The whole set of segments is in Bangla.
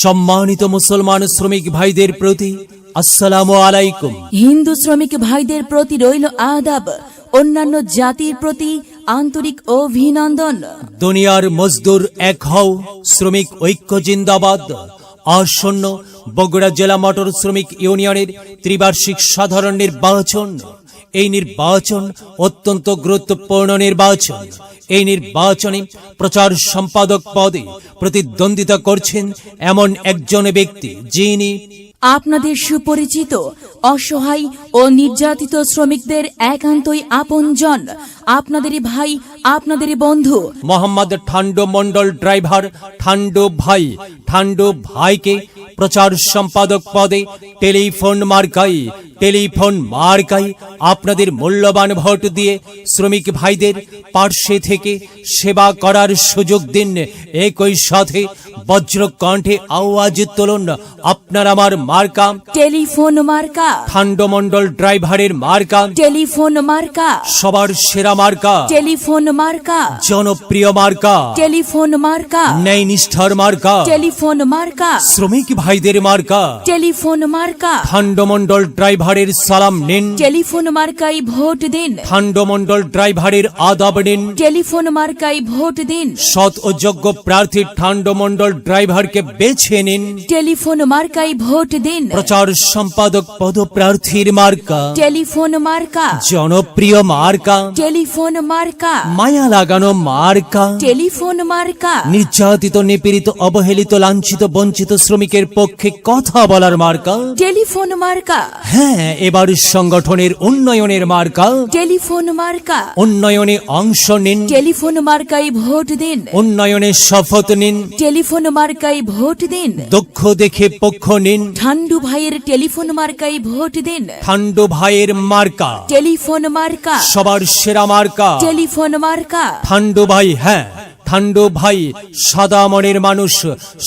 সম্মানিত মুসলমান শ্রমিক ভাইদের প্রতি আসসালামু আলাইকুম। হিন্দু শ্রমিক ভাইদের প্রতি রইল আদাব। অন্যান্য জাতির প্রতি আন্তরিক অভিনন্দন। দুনিয়ার মজদুর এক হও শ্রমিক ঐক্য জিন্দাবাদ। আসন্ন বগুড়া জেলা মোটর শ্রমিক ইউনিয়নের ত্রিবার্ষিক সাধারণ নির্বাচন। এই নির্বাচন অত্যন্ত গুরুত্বপূর্ণ নির্বাচন। এই নির্বাচনে প্রচার সম্পাদক পদে প্রতিদ্বন্দ্বিতা করছেন এমন একজন ব্যক্তি যিনি আপনাদের সুপরিচিত অসহায় ও নির্যাতিত শ্রমিকদের একান্তই আপনজন। আপনাদেরই ভাই আপনাদেরই বন্ধু। মোহাম্মদ ঠান্ডো মন্ডল ড্রাইভার ঠান্ডো ভাই। ঠান্ডো ভাইকে প্রচার সম্পাদক পদে টেলিফোন মার্কাই টেলিফোন মার্কাই আপনাদের মূল্যবান ভোট দিয়ে শ্রমিক ভাইদের পার্শ্বে থেকে সেবা করার সুযোগ দিন। একই সাথে বজ্র কণ্ঠে আওয়াজ তুলুন আপনার আমার মার্কা। টেলিফোন মার্কা। ঠান্ডো মন্ডল ড্রাইভারের মার্কা। টেলিফোন মার্কা। সবার সেরা মার্কা। টেলিফোন মার্কা। জনপ্রিয় মার্কা। টেলিফোন মার্কা। ন্যায় নিষ্ঠার মার্কা। টেলিফোন মার্কা। শ্রমিক ভাইদের মার্কা। টেলিফোন মার্কা। ঠান্ডমন্ডল ড্রাইভারের সালাম নিন। টেলিফোন মার্কাই ভোট দিন। ঠান্ডমন্ডল ড্রাইভারের আদাব নিন। টেলিফোন মার্কাই ভোট দিন। সৎ ও যোগ্য প্রার্থী ঠান্ডমন্ডল ড্রাইভারকে বেছে নিন। টেলিফোন মার্কাই ভোট দিন। প্রচার সম্পাদক পদপ্রার্থীর মার্কা। টেলিফোন মার্কা জনপ্রিয় মার্কা। টেলিফোন মার্কা মায়া লাগানো মার্কা। টেলিফোন মার্কা নির্যাতিত নিপীড়িত অবহেলিত লাঞ্ছিত বঞ্চিত শ্রমিকের পক্ষে কথা বলার মার্কা। টেলিফোন মার্কা হ্যাঁ এবার সংগঠনের উন্নয়নের মার্কা টেলিফোন মার্কা উন্নয়নে অংশ নিন টেলিফোন মার্কাই ভোট দিন উন্নয়নে শপথ নিন টেলিফোন মার্কাই ভোট দিন দক্ষ দেখে পক্ষ নিন ঠান্ডু ভাইয়ের টেলিফোন মার্কাই ভোট দিন ঠান্ডু ভাইয়ের মার্কা টেলিফোন মার্কা সবার সেরা মার্কা টেলিফোন মার্কা ঠান্ডু ভাই হ্যাঁ ঠান্ডু ভাই সাদা মনের মানুষ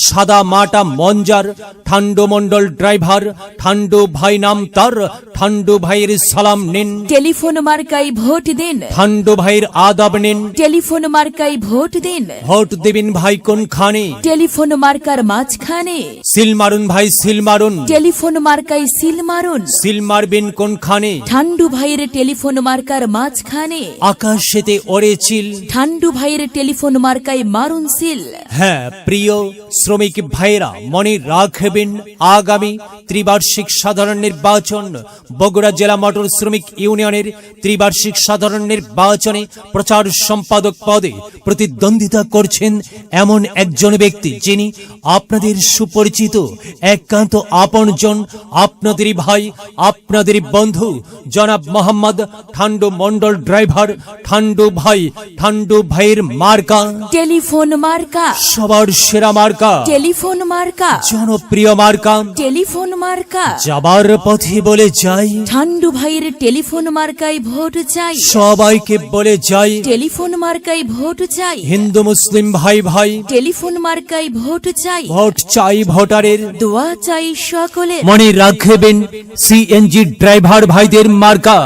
সাদা মাটা মঞ্জার ঠান্ডু মন্ডল ড্রাইভার ঠান্ডু ভাই নাম তার ঠান্ডু ভাইয়ের সালাম নিন। টেলিফোন মার্কাই ভোট দিন। ঠান্ডু ভাইয়ের আদাব নিন। টেলিফোন মার্কাই ভোট দিন। ভোট দেবেন ভাই কোন খানে টেলিফোন মার্কার মাঝখানে। সিল মারুন ভাই সিল মারুন। টেলিফোন মার্কাই সিল মারুন। সিল মারবেন কোনখানে? ঠান্ডু ভাইয়ের টেলিফোন মার্কার মাঝখানে। আকাশেতে ওরে চিল। ঠান্ডু ভাইয়ের টেলিফোন মার্কাই মারুন সিল। হ্যাঁ প্রিয় শ্রমিক ভাইরা মনে রাখবেন আগামী ত্রিবার্ষিক সাধারণ নির্বাচন বগুড়া জেলা মোটর শ্রমিক ইউনিয়নের ত্রিবার্ষিক সাধারণ নির্বাচনে প্রচার সম্পাদক পদে প্রতিদ্বন্দ্বিতা করছেন এমন একজন ব্যক্তি যিনি আপনাদের সুপরিচিত একান্ত আপনজন আপনাদেরই ভাই আপনাদেরই বন্ধু জনাব মোহাম্মদ ঠান্ডু মন্ডল ড্রাইভার ঠান্ডু ভাই ঠান্ডু ভাইয়ের মার্কা। টেলিফোন মার্কা। সবার সেরা মার্কা। টেলিফোন মার্কা। জনপ্রিয় মার্কা। টেলিফোন মার্কা। যাবার পথে বলে যাই। ঠান্ডু ভাইয়ের টেলিফোন মার্কাই ভোট চাই। সবাইকে বলে যাই। টেলিফোন মার্কাই ভোট চাই। হিন্দু মুসলিম ভাই ভাই। টেলিফোন মার্কাই ভোট চাই। ভোট চাই ভোটারের। দোয়া চাই সকলে মনে রাখবেন সিএনজি ড্রাইভার ভাইদের মার্কা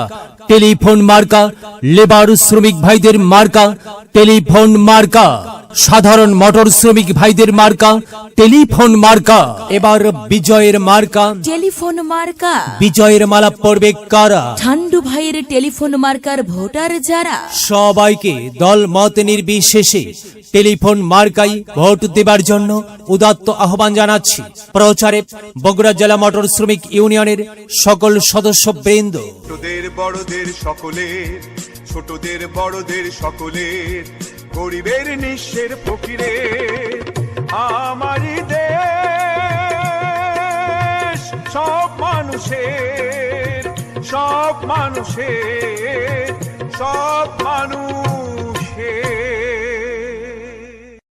টেলিফোন মার্কা লেবার শ্রমিক ভাইদের মার্কা টেলিফোন মার্কা। সাধারণ মোটর শ্রমিক ভাইদের মার্কা টেলিফোন মার্কা এবার বিজয়ের মার্কা। টেলিফোন মার্কা। বিজয়ের মালা পড়বে কারা? ঠান্ডু ভাইয়ের টেলিফোন মার্কার ভোটার যারা? সবাইকে দল মত নির্বিশেষে টেলিফোন মার্কাই ভোট দেবার জন্য উদাত্ত আহ্বান জানাচ্ছি। প্রচারে বগুড়া জেলা মোটর শ্রমিক ইউনিয়নের সকল সদস্য বৃন্দ ছোটদের বড়দের সকলের ছোটদের বড়দের সকলের গরিবের নিঃশ্বের ফকিরে আমারি দেশ। সব মানুষের সব মানুষের সব মানুষের